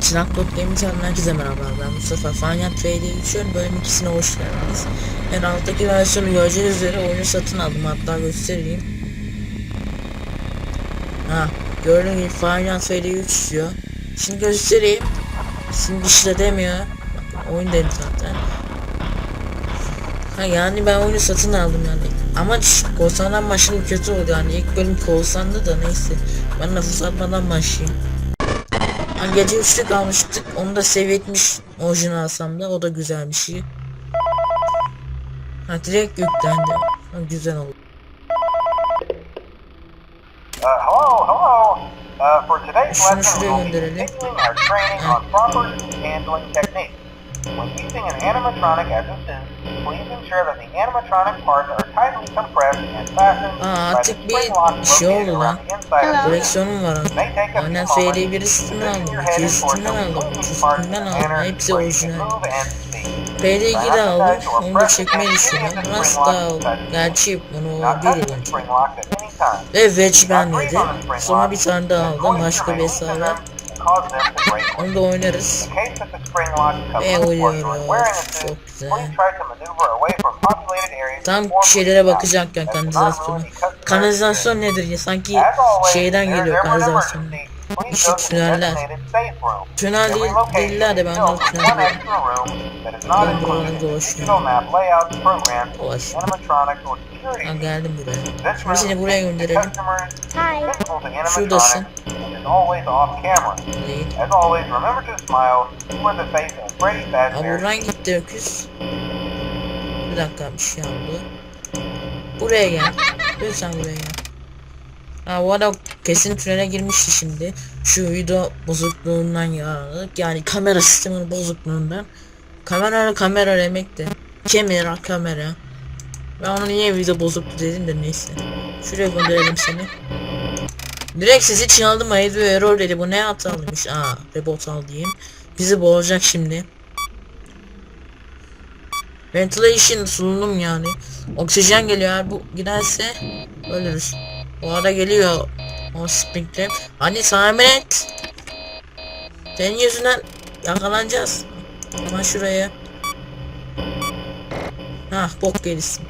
Çırak.Gaming kanalına herkese merhaba. Ben Mustafa Fanyat F'de geçiyorum bölüm ikisine hoş geldiniz. Ben alttaki versiyonu göreceğiniz üzere oyunu satın aldım. Hatta göstereyim. Ha gördüğünüz gibi Fanyat F'de 3 diyor. Şimdi göstereyim. Şimdi işte demiyor. Bakın oyun dedi zaten. Ha yani ben oyunu satın aldım yani. Ama korsandan başlayayım kötü oldu yani. İlk bölüm korsandı da neyse. Ben lafı uzatmadan başlayayım Ha, gece 3'te kalmıştık. Onu da save etmiş orijinal alsam da o da güzel bir şey. Ha direkt yüklendi. Ha, güzel oldu. Uh, hello, hello. Uh, for today's Şunu lesson, şuraya we'll be gönderelim. continuing our training on proper handling techniques. When using an animatronic as a suit, please ensure that the animatronic parts are tightly compressed and fastened Aa, by the artık bir spring locks şey located oldu lan. around the inside of the suit. Koleksiyonum var. It may take a few Aynen moments FD bir to üstünden position aldım. your head üstünden towards aldım. the üç moving parts in üstünden a aldım. manner Hepsi where you can orijinal. move and speak. PD2 de aldım. Onu da çekmeyi düşünüyorum. Burası da aldım. Gerçi bunu bir touch the önce. spring locks at any time. Ve Wedge ben dedi. Sonra bir tane daha aldım. Başka bir hesabı. Onu da oynarız. Ve oynuyoruz. Çok güzel. Tam şeylere bakacakken kanalizasyonu. Kanalizasyon nedir ya? Sanki şeyden geliyor kanalizasyon. Şu tüneller. Tünel değil, değiller de ben de tünel diyorum. Ben buraları dolaşıyorum. Dolaşıyorum. Ha geldim buraya. Şimdi seni buraya gönderelim. Şuradasın. Değil. As always, remember to smile, humor the face of Freddy Ha Fazbear. buradan gitti öküz. Bir dakika bir şey oldu. Buraya gel. Lütfen buraya gel. Ha bu adam kesin tünele girmişti şimdi. Şu video bozukluğundan yararlanıp yani kamera sisteminin bozukluğundan. Kamera kamera demekti. Kamera kamera. Ben ona niye video bozuktu dedim de neyse. Şuraya gönderelim seni. Direkt sesi çaldım Aydu error dedi bu ne hatalıymış. Aa rebot al diyeyim. Bizi boğacak şimdi. Ventilation solunum yani. Oksijen geliyor eğer bu giderse ölürüz. O ara geliyor o springtrap. Hadi tamir et. Senin yüzünden yakalanacağız. Hemen şuraya. Hah bok gerisin.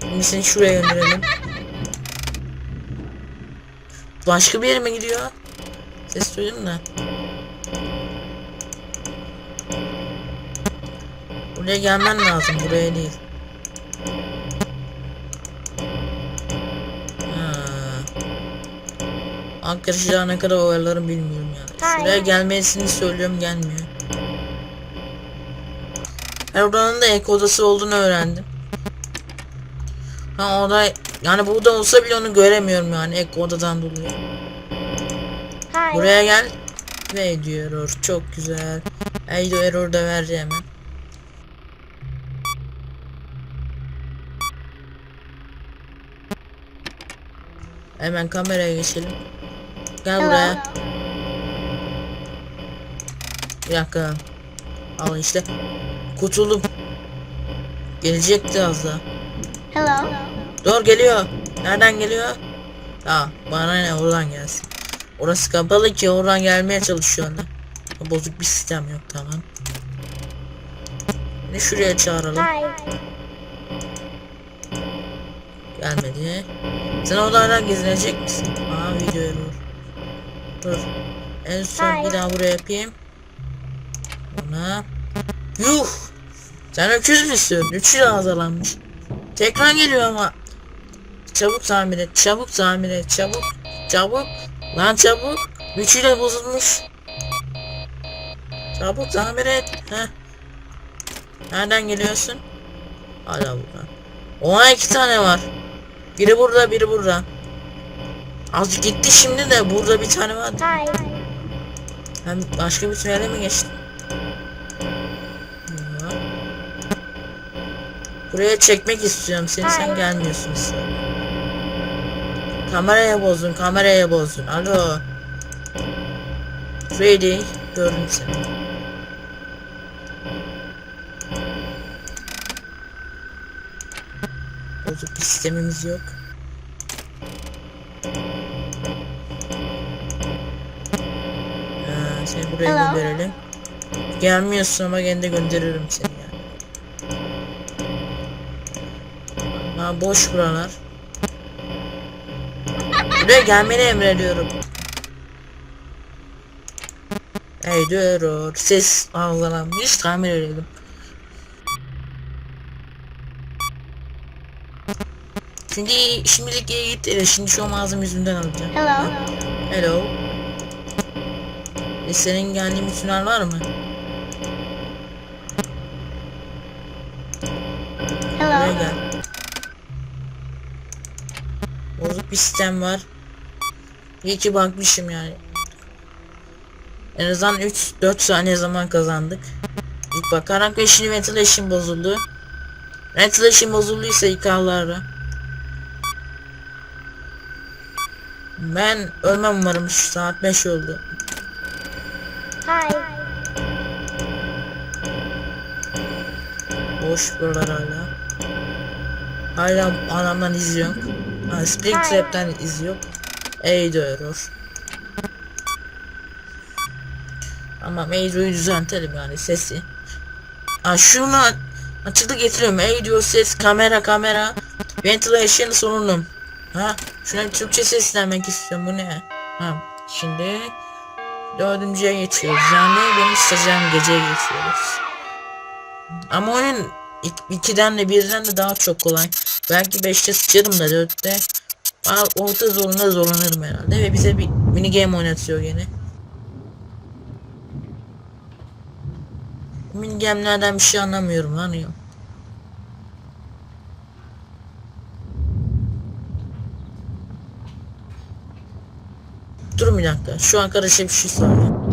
Şimdi seni şuraya gönderelim. Başka bir yere mi gidiyor? Ses duydum da. Buraya gelmen lazım buraya değil. Ha. Arkadaşlar ne kadar oyalarım bilmiyorum yani. Şuraya gelmesini söylüyorum gelmiyor. Ben oranın da ek odası olduğunu öğrendim. Ha o da yani burada olsa bile onu göremiyorum yani ek odadan dolayı. Buraya gel. Ve diyor çok güzel. Eydo error da verdi hemen. Hemen kameraya geçelim. Gel buraya. Bir dakika. Al işte. Kurtuldum. Gelecekti az daha. Hello. Dur geliyor. Nereden geliyor? Ha bana ne oradan gelsin. Orası kapalı ki oradan gelmeye çalışıyor anda. Bozuk bir sistem yok tamam. Ne şuraya çağıralım. Gelmedi. Sen oradan gezinecek misin? Aa video error. Dur. En son bir daha buraya yapayım. Ona. Yuh. Sen öküz müsün? Üçü de azalanmış. Tekrar geliyor ama. Çabuk tamir et. Çabuk tamir et. Çabuk. Çabuk. Lan çabuk. Üçü de bozulmuş. Çabuk tamir et. Heh. Nereden geliyorsun? Hala buradan. Oha iki tane var. Biri burada biri burada. Az gitti şimdi de burada bir tane var. Hi. Hem başka bir tünele mi geçtim? Ya. Buraya çekmek istiyorum seni sen gelmiyorsun işte. Kameraya bozdun kameraya bozdun alo. Freddy gördüm seni. Bozuk bir sistemimiz yok. Ha, Seni buraya Hello. gönderelim. Gelmiyorsun ama gene de gönderirim seni yani. Ha boş buralar. Buraya gelmeni emrediyorum. Hey diyor ses algılanmış tamir edelim. Şimdi şimdilik iyi git. Evet, Şimdi şu mağazam yüzünden alacağım. Hello. Hello. E, senin geldiğin tünel var mı? Buraya Hello. gel. Bozuk bir sistem var. İyi ki bakmışım yani. En azından 3-4 saniye zaman kazandık. İlk bakarak ve şimdi ventilation bozuldu. Ventilation bozulduysa yıkarlar. Ben ölmem umarım şu saat 5 oldu. Hi. Boş buralar hala. Hala adamdan iz yok. Ha, Springtrap'ten iz yok. Eydo error. Ama Eydo'yu düzeltelim yani sesi. Ha şunu açıklık getiriyorum. Eydo ses kamera kamera. Ventilation solunum. Ha şuna bir Türkçe seslenmek istiyorum. Bu ne? Ha şimdi dördüncüye geçiyoruz. Yani benim stajyerim geceye geçiyoruz. Ama oyun 2'den de birden de daha çok kolay. Belki 5'te sıçarım da 4'te. Aa, Orta zorunda zorlanırım herhalde ve bize bir mini game oynatıyor gene. Mini game'lerden bir şey anlamıyorum lan ya. Dur bir dakika. Şu arkadaşa bir şey soracağım.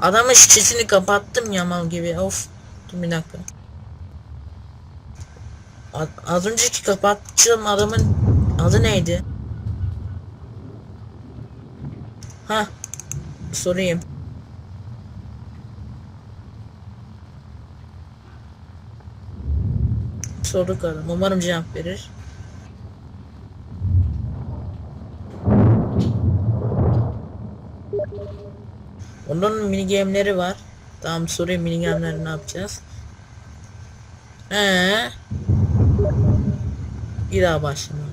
Adamın şişesini kapattım ya mal gibi. Of. Dur bir dakika. Az önceki kapattığım adamın adı neydi? Ha, sorayım. Sorduk adam. Umarım cevap verir. Onun mini game'leri var. Tamam sorayım mini game'leri ne yapacağız? Ee. Bir daha başlayalım.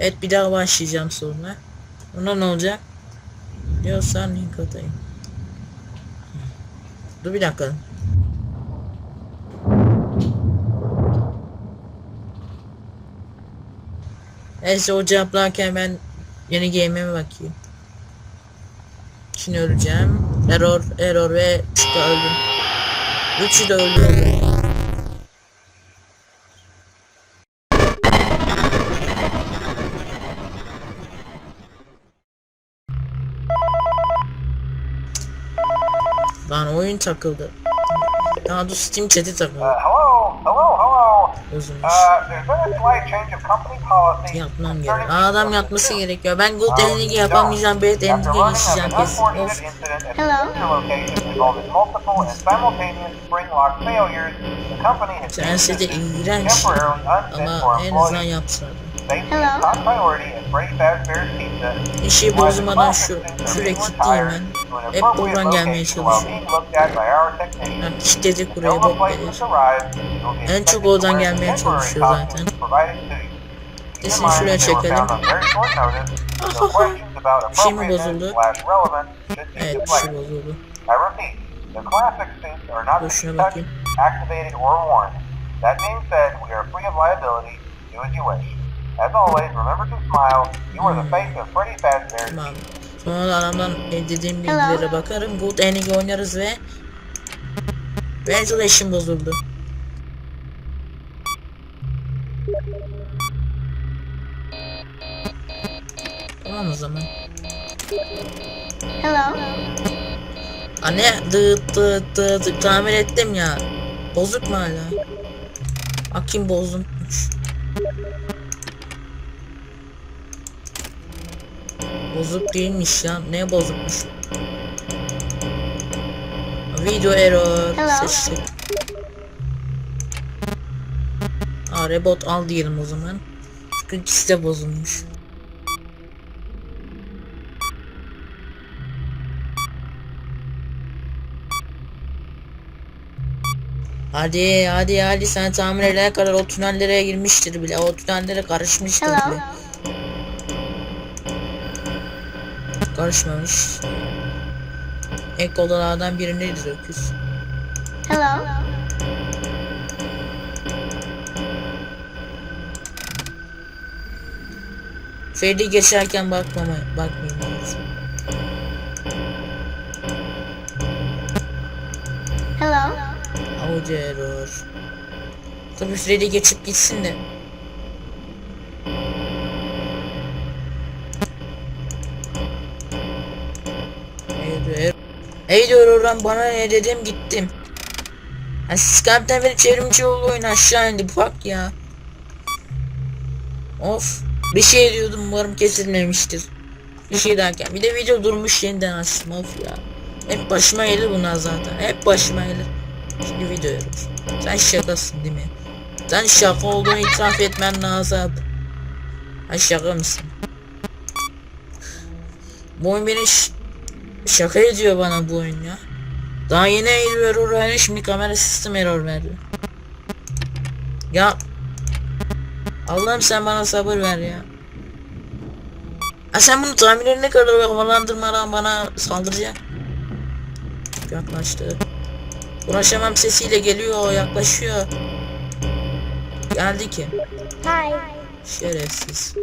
Evet bir daha başlayacağım sonra. Ona ne olacak? Diyorsan link atayım. Dur bir dakika. Neyse o cevaplarken ben yeni game'e bakayım. Şimdi öleceğim. Error, error ve çıktı öldüm. Üçü de öldü. Lan oyun takıldı. Daha dur Steam chat'i Uh, takıldı. hello, hello, hello. Uzunmuş. Uh, there's been a slight change of company policy. Yapmam gerek. Adam business. gerekiyor. Ben Good Um, Ending'i yapamayacağım. Bad Ending'e geçeceğim kesin. Of. Hello. Sensi de iğrenç. Ama en azından. Safety Hello. İşi bozmadan şu sürekli değil ben. Hep buradan gelmeye çalışıyorum. Ha, kilitledik buraya bok. En çok oradan gelmeye çalışıyor zaten. Sesini şuraya çekelim. Bir şey mi bozuldu? Evet bir şey bozuldu. Dur şuna bakayım. activated, or worn. That being said, we are free of liability. Do as you wish. As always, remember to smile. You are the face of Freddy Fazbear. Tamam. Sonra da adamdan edindiğim bilgilere bakarım. Good Ending oynarız ve Ventilation bozuldu. Tamam o zaman. Hello. Anne dıt dıt dıt tamir ettim ya. Bozuk mu hala? Akim bozulmuş. Bozuk değilmiş ya. Ne bozukmuş? Video error. Hello. Seçtik. Aa, al diyelim o zaman. Çünkü ikisi de bozulmuş. Hadi hadi hadi sen tamir kadar o tünellere girmiştir bile. O tünellere karışmıştır Hello. bile. Karışmamış. Ek odalardan birindedir öküz. Hello. Ferdi geçerken bakmama, bakmayın lazım. Hello. Audio error. Tabii Freddy geçip gitsin de. Ey diyor oradan bana ne dedim gittim. Ha Skype'den beri çevrimçi oldu oyun aşağı indi bak ya. Of. Bir şey diyordum umarım kesilmemiştir. Bir şey derken bir de video durmuş yeniden açtım of ya. Hep başıma gelir bunlar zaten. Hep başıma gelir. Şimdi video yapıyoruz. Sen şakasın değil mi? Sen şaka olduğunu itiraf etmen lazım. Ha şaka mısın? Bu oyun beni şaka ediyor bana bu oyun ya. Daha yeni error verdi şimdi kamera sistem error verdi. Ya Allah'ım sen bana sabır ver ya. Ha sen bunu tahminlerine kadar havalandırmadan bana saldıracak. Yaklaştı. Uğraşamam sesiyle geliyor yaklaşıyor. Geldi ki. Hi. Şerefsiz.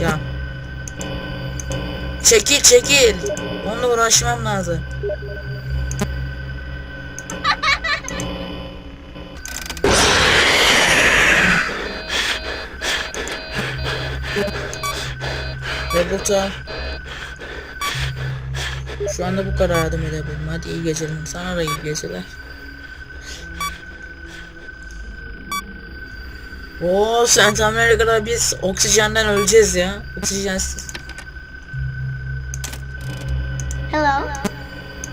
Ya. Çekil çekil. Onunla uğraşmam lazım. Robotu Şu anda bu kadar yardım edebilirim. Hadi iyi geceler. Sana da iyi geceler. Oo sen tahmin kadar biz oksijenden öleceğiz ya. Oksijensiz. Hello.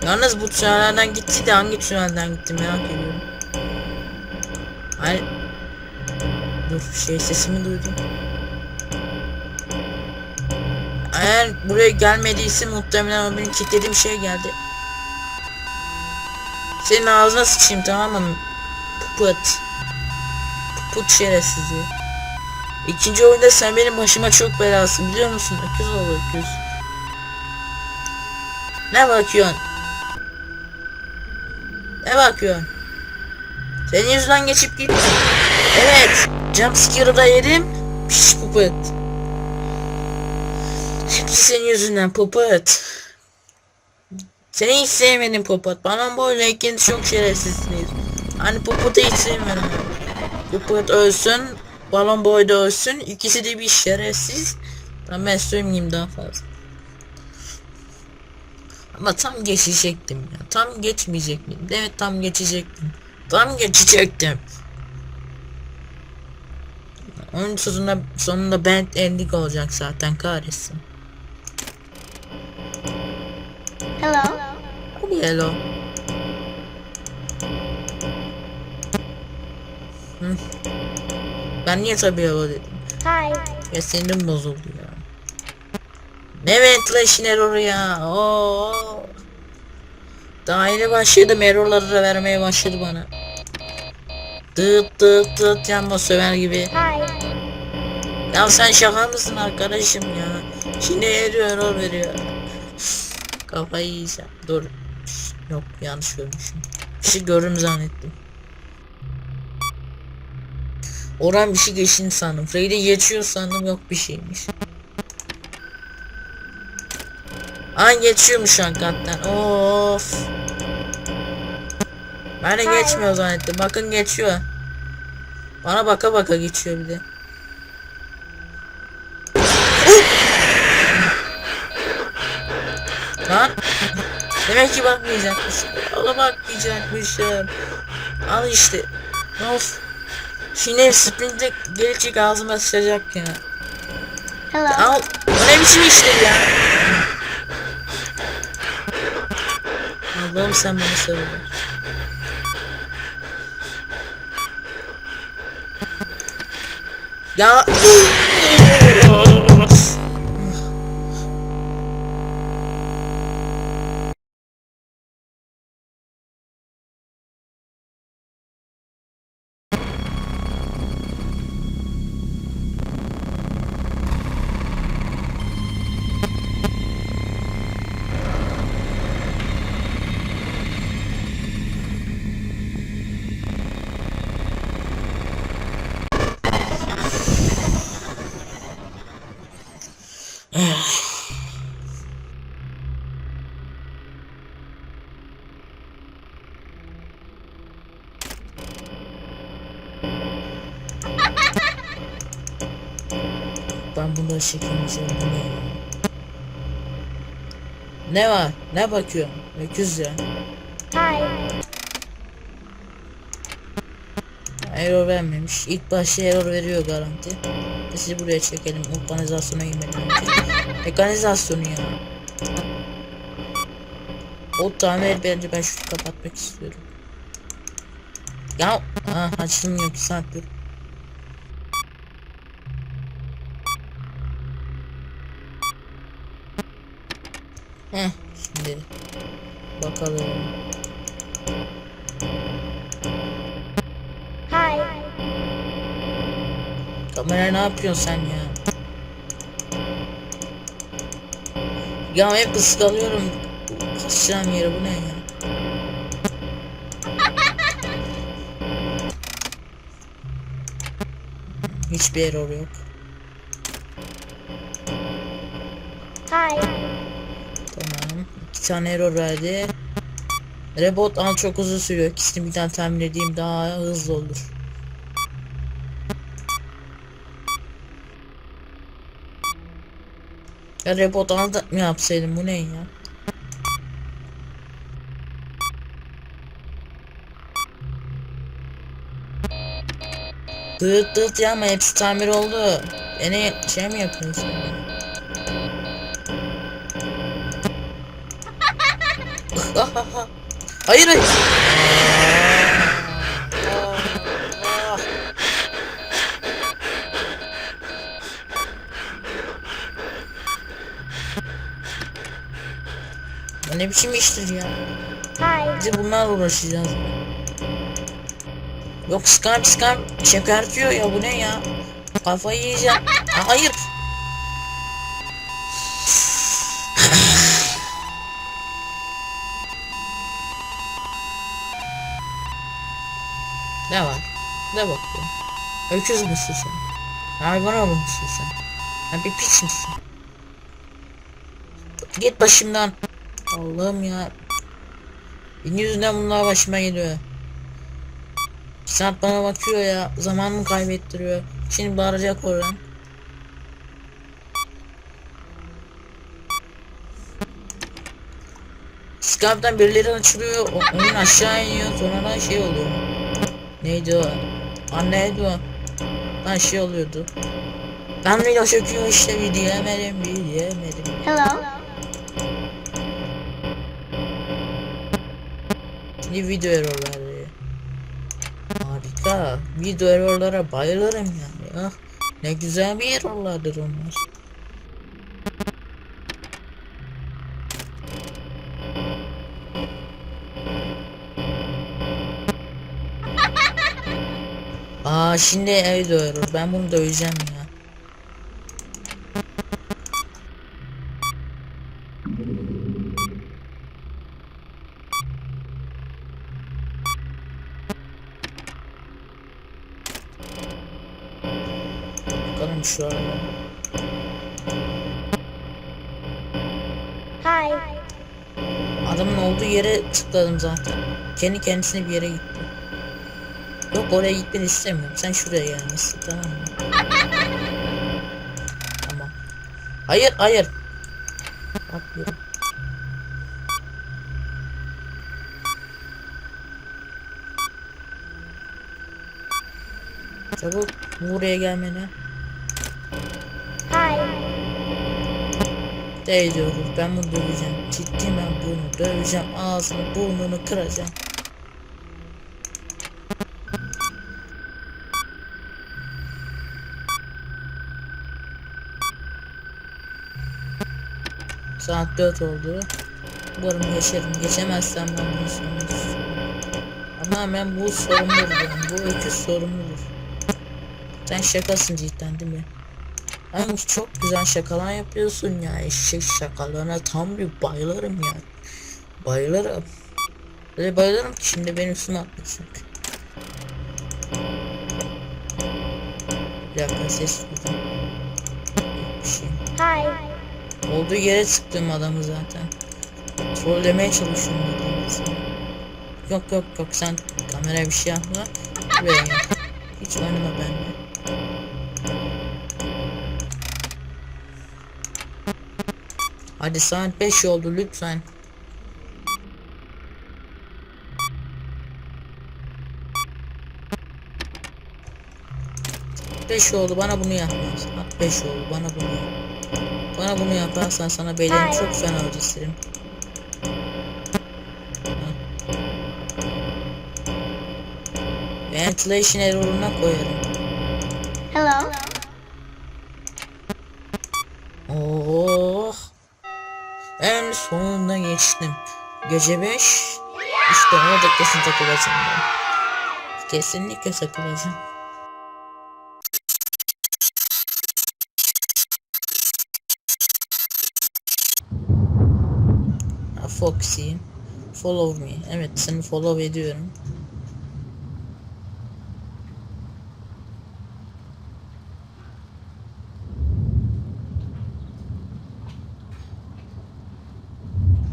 Yalnız bu tünellerden gitti de hangi tünelden gitti merak ediyorum. Hayır. Dur şey sesimi duydum. Eğer buraya gelmediyse muhtemelen o benim kilitlediğim şey geldi. Senin ağzına sıçayım tamam mı? Puput. Puput şerefsizi. İkinci oyunda sen benim başıma çok belasın biliyor musun? Öküz oğlu öküz. Ne bakıyorsun? Ne bakıyorsun? Senin yüzünden geçip gittim. Evet. Jumpscare'ı da yedim. Piş puput. Hepsi senin yüzünden puput. Seni hiç sevmedim puput. Bana böyle ikiniz çok şerefsizsiniz. Hani puputu hiç sevmedim. Puput ölsün. Balon boy da ölsün. İkisi de bir şerefsiz. Ben, ben söylemeyeyim daha fazla. Ama tam geçecektim ya. Tam geçmeyecek miyim? Evet tam geçecektim. Tam geçecektim. Onun sonunda sonunda bad ending olacak zaten kahretsin. Hello. Hadi hello. Hı. Ben niye tabii hello dedim? Hi. Ya sinirim bozuldu. Ne ventilation error ya. Oo. Daha yeni başladım errorları da vermeye başladı bana. Dıt dıt dıt yanma söver gibi. Hi. Ya sen şaka mısın arkadaşım ya? Şimdi eriyor error veriyor. Kafayı yiyeceğim. Dur. Yok yanlış görmüşüm. Bir şey görürüm zannettim. Oran bir şey geçin sandım. Freddy geçiyor sandım yok bir şeymiş. An geçiyormuş hakikaten. Of. Ben de geçmiyor zannettim. Bakın geçiyor. Bana baka baka geçiyor bir de. Lan. Demek ki bakmayacakmış. Ona bakmayacakmışım. Al işte. Of. Şimdi sprinte gelecek ağzıma sıçacak ya. Hello. Al. O ne biçim iştir ya. Allah'ım sen bana söyle. Ya. bulaşık Ne var? Ne bakıyor? Öküz ya. Hayır. Error vermemiş. İlk başta error veriyor garanti. Sizi buraya çekelim. Organizasyona girmeden önce. Ya. O tamir bence ben şunu kapatmak istiyorum. Ya ah, açılmıyor ki saat 4. bakalım. Hi. Kamera ne yapıyorsun sen ya? Ya hep ıskalıyorum. Kasacağım yere bu ne ya? Hiçbir error yok. Hi. Tamam. İki tane error verdi. Rebot an çok uzun sürüyor. İkisini birden tahmin edeyim daha hızlı olur. Ya rebot an da mı yapsaydım bu ne ya? Dıt dıt ya ama hepsi tamir oldu. Beni şey mi yapıyorsun? hayır hayır. Bu ne biçim iştir ya? Hi. Biz de bunlarla uğraşacağız. Yok skam skam çekertiyor ya bu ne ya? Kafayı yiyeceğim. Hayır. Ne var? Ne bakıyorsun? Öküz müsün sen? Hayvan mısın sen? Sen bir piç misin? Git başımdan. Allah'ım ya. Benim yüzünden bunlar başıma geliyor. Saat bana bakıyor ya. Zamanımı kaybettiriyor. Şimdi bağıracak oradan. Skype'dan birileri açılıyor. Oyun aşağı iniyor. Sonradan şey oluyor. Neydi o? Anneydi o. Ben şey oluyordu. Ben video çekiyor işte bir diyemedim bir diyemedim. Hello. Şimdi video errorları. Harika. Video errorlara bayılırım yani. Ah, ne güzel bir errorlardır onlar. Aa şimdi evde error. Ben bunu döveceğim ya. Bakalım şu arada. Hi. Adamın olduğu yere tıkladım zaten. Kendi kendisine bir yere gitti. Oraya gitmeni istemiyorum. Sen şuraya gelmişsin tamam mı? Tamam. Hayır hayır. Bakıyorum. Çabuk buraya gelmene. Hi. Değiyoruz. Ben bunu döveceğim. Ciddi ben bunu döveceğim. Ağzını burnunu kıracağım. Saat 4 oldu. Umarım geçerim. Geçemezsem ben bunu sorumludur. Ama ben bu sorumludur yani. Bu öküz sorumludur. Sen şakasın cidden değil mi? Ama çok güzel şakalar yapıyorsun ya. Eşek şakalarına tam bir bayılırım ya. Bayılırım. Öyle bayılırım ki şimdi benim üstüme atlayacak. Bir dakika ses duydum. Şey. Hi. Olduğu yere sıktım adamı zaten. Trollemeye çalışıyorum. Yok yok yok sen kameraya bir şey yapma. Buraya. Hiç oynama benimle. Hadi saat 5 oldu lütfen. Beş oldu bana bunu yapma. 5 oldu bana bunu yap. Bana bunu yaparsan sana bedelini çok fena ödetirim. Ventilation error'una koyarım. Hello. Oh. En sonunda geçtim. Gece 5. İşte orada kesin takılacağım ben. Kesinlikle takılacağım. Foxy. Follow me. Evet seni follow ediyorum.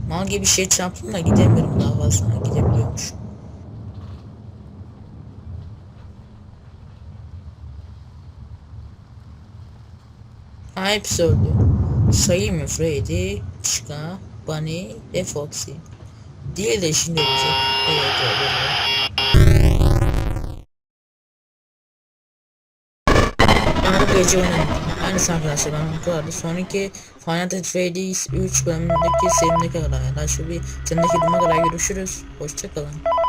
Mal gibi bir şey çarptım da gidemiyorum daha fazla. Ha, Gidebiliyormuş. Ha hepsi öldü. Sayayım mı Freddy, Chica, Bunny ve Foxy. Değil de şimdi ölecek. Evet. Ben bu gece oynadım. Aynısı arkadaşlar ben bu kadar. Sonraki Final Fantasy Freddy's 3 bölümündeki serimdeki kadar. Yani şu bir sendeki duruma kadar görüşürüz. Hoşçakalın.